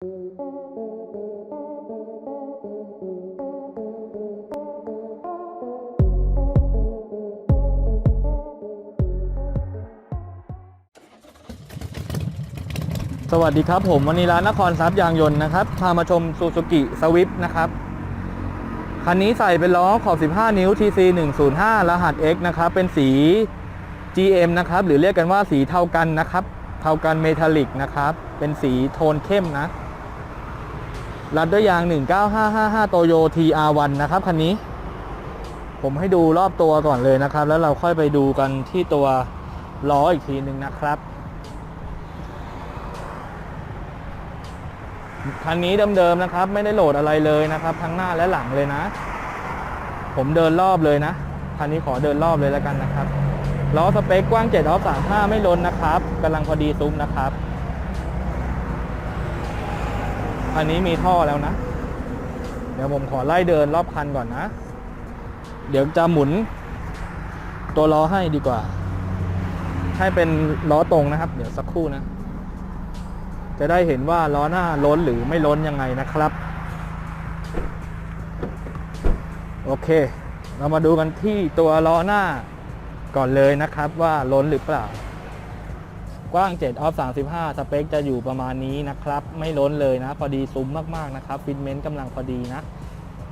สวัสดีครับผมวันนี้ร้านนครทรัพย์ยางยนต์นะครับ พามาชมซูซูกิสวิฟนะครับ คันนี้ใส่เป็นล้อขอบ 15 นิ้ว TC 105 รหัส X นะครับ เป็นสี GM นะครับ หรือเรียกกันว่าสีเทากันนะครับ เทากันเมทัลลิกนะครับ เป็นสีโทนเข้มนะ รัดด้วยยาง 19555 โตโย TR1 นะครับคันนี้ ผมให้ดูรอบตัวก่อนเลยนะครับ แล้วเราค่อยไปดูกันที่ตัวล้ออีกทีหนึ่งนะครับ คันนี้เดิมๆนะครับ ไม่ได้โหลดอะไรเลยนะครับ ทั้งหน้าและหลังเลยนะ ผมเดินรอบเลยนะ คันนี้ขอเดินรอบเลยแล้วกันนะครับล้อสเปคกว้าง7ออฟ35 ไม่ล้นนะครับกำลังพอดีซุ้มนะครับ คันนี้มีท่อแล้วนะ เดี๋ยวผมขอไล่เดินรอบคันก่อนนะ เดี๋ยวจะหมุน ตัวล้อให้ดีกว่า ให้เป็นล้อตรงนะครับ เดี๋ยวสักครู่นะ จะได้เห็นว่าล้อหน้าล้นหรือไม่ล้นยังไงนะครับ โอเค เรามาดูกันที่ตัวล้อหน้าก่อนเลยนะครับว่าล้นหรือเปล่า กว้าง 7 ออฟ 35 สเปคจะอยู่ประมาณนี้นะครับ ไม่ล้นเลยนะ พอดีซุ้มมาก ๆ นะครับ ฟิตเมนต์กำลังพอดีนะ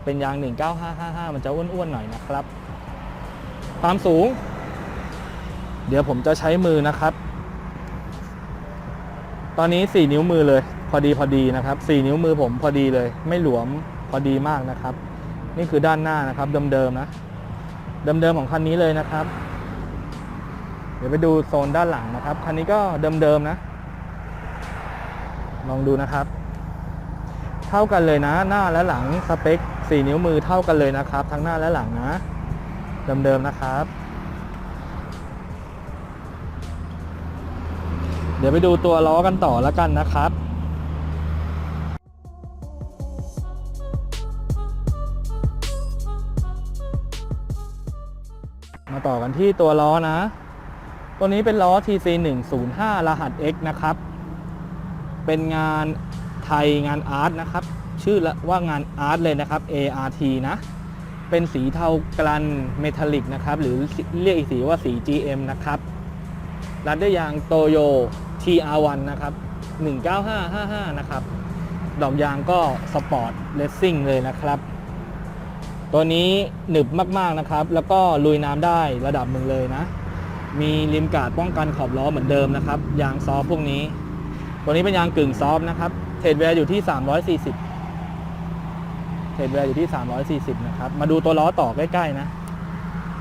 เป็นยาง 19555 มันจะอ้วน ๆ หน่อยนะครับ ความสูง เดี๋ยวผมจะใช้มือนะครับ ตอนนี้ 4 นิ้วมือเลย พอดีพอดีนะครับ 4 นิ้วมือผมพอดีเลย ไม่หลวมพอดีมากนะครับ นี่คือด้านหน้านะครับเดิมๆนะ เดิมๆของคันนี้เลยนะครับ เดี๋ยวไปดูโซนด้านหลังนะครับ คันนี้ก็เดิมๆนะ ลองดูนะครับ เท่ากันเลยนะ หน้าและหลังสเปค 4 นิ้วมือเท่ากันเลยนะครับ ทั้งหน้าและหลังนะ เดิมๆนะครับ เดี๋ยวไปดูตัวล้อกันต่อแล้วกันนะครับมาต่อกันที่ตัวล้อนะ ตัวนี้เป็นล้อ TC 105รหัส X นะครับ เป็นงานไทยงานอาร์ตนะครับ ชื่อละว่างานอาร์ตเลยนะครับ ART นะ เป็นสีเทากรันเมทัลลิกนะครับ หรือเรียกอีกสีว่าสี GM นะครับรัดด้วยยางโตโย TR1 นะครับ 19555 นะครับ ดอกยางก็สปอร์ตเลสซิ่งเลยนะครับ ตัวนี้หนึบมากๆนะครับ แล้วก็ลุยน้ำได้ระดับหนึ่งเลยนะ มีริมกาดป้องกันขอบล้อเหมือนเดิมนะครับ ยางซอฟพวกนี้ ตัวนี้เป็นยางกึ่งซอฟนะครับ เทรดแวร์อยู่ที่ 340 เทรดแวร์อยู่ที่ 340 นะครับ มาดูตัวล้อต่อใกล้ๆนะ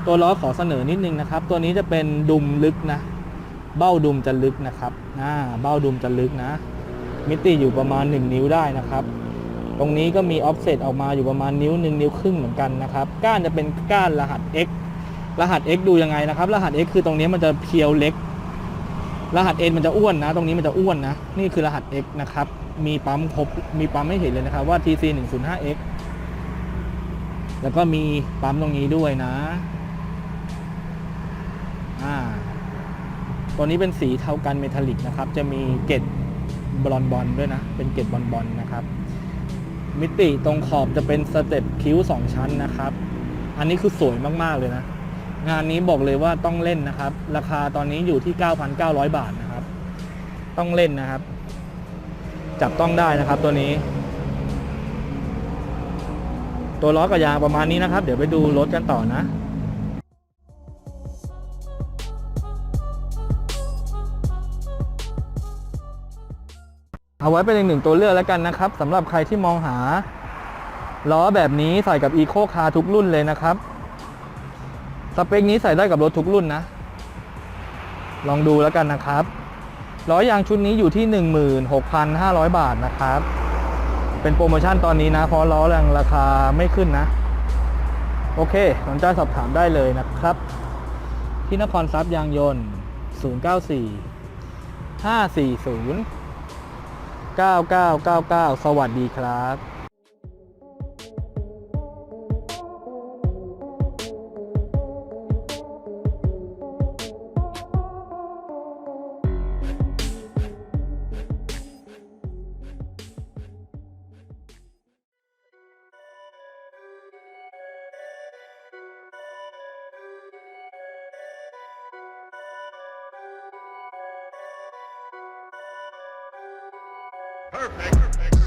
ตัวล้อขอเสนอนิดนึงนะครับ ตัวนี้จะเป็นดุมลึกนะ เบ้าดุมจะลึกนะครับอ่าเบ้าดุมจะลึกนะ มิติอยู่ประมาณ 1 นิ้วได้นะครับ ตรงนี้ก็มีออฟเซตออกมาอยู่ประมาณนิ้วหนึ่งนิ้วครึ่งเหมือนกันนะครับ ก้านจะเป็นก้านรหัส X รหัส X ดูยังไงนะครับ รหัส X คือตรงนี้มันจะเพียวเล็ก รหัส N มันจะอ้วนนะ ตรงนี้มันจะอ้วนนะ นี่คือรหัส X นะครับ มีปั๊มครบ มีปั๊มให้เห็นเลยนะครับว่า TC 105X แล้วก็มีปั๊มตรงนี้ด้วยนะ อ่า ตัวนี้เป็นสีเทากันเมทัลลิกนะครับ จะมีเกล็ดบอลบอลด้วยนะ เป็นเกล็ดบอลบอลนะครับ มิติตรงขอบจะเป็นสเต็ปคิ้ว 2 ชั้นนะครับ อันนี้คือสวยมาก ๆ เลยนะ งานนี้บอกเลยว่าต้องเล่นนะครับ ราคาตอนนี้อยู่ที่ 9,900 บาทนะครับ ต้องเล่นนะครับ จับต้องได้นะครับตัวนี้ ตัวล้อกับยางประมาณนี้นะครับ เดี๋ยวไปดูรถกันต่อนะเอาไว้เป็นอีกหนึ่งตัวเลือกแล้วกันนะครับสำหรับใครที่มองหา ล้อแบบนี้ใส่กับ Eco Car ทุกรุ่นเลยนะครับ สเปคนี้ใส่ได้กับรถทุกรุ่นนะ ลองดูแล้วกันนะครับล้อยางชุดนี้อยู่ที่ 16,500 บาทนะครับ เป็นโปรโมชั่นตอนนี้นะ เพราะล้อแรงราคาไม่ขึ้นนะ โอเคสนใจสอบถามได้เลยนะครับ ที่นครทรัพย์ยางยนต์ 094 540 9999 สวัสดีครับ perfect. perfect.